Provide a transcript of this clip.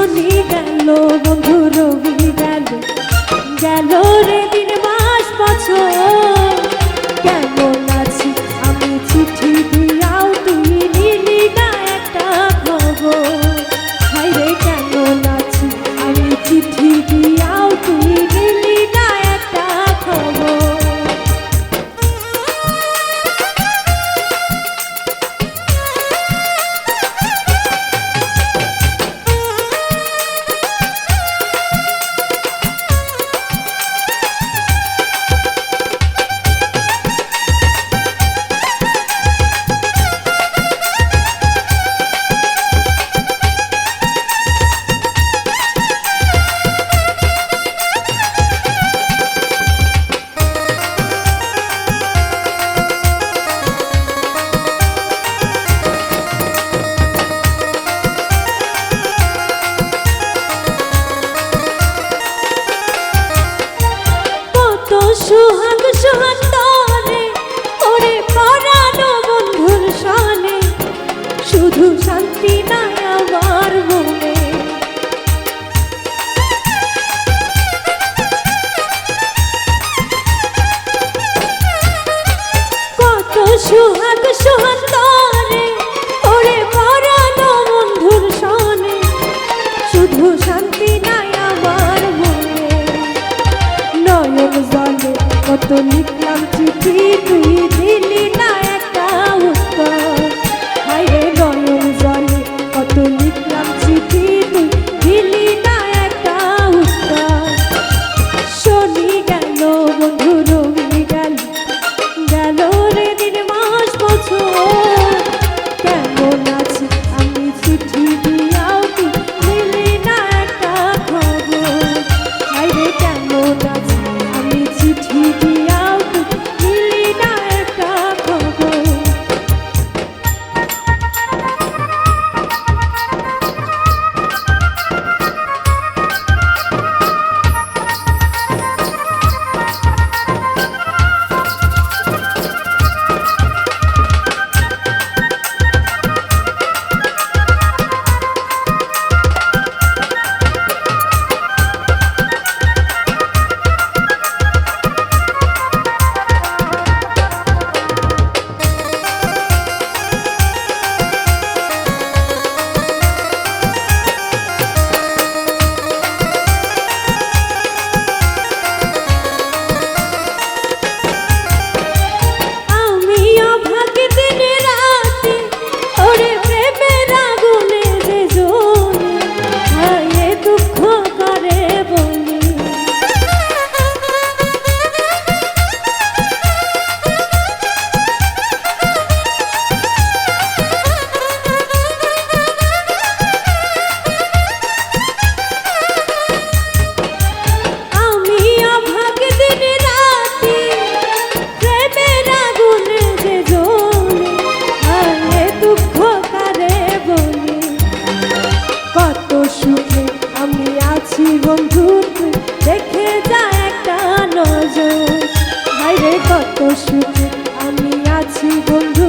রনি গেল বন্ধু রবি গেল গেল রে সুহাগ সুহান্তরে ওরে পরানো বন্ধুর সনে, শুধু শান্তি নাই আমার মনে। নয়ন কত লিখলাম চিঠি সুখে আমি আছি বন্ধু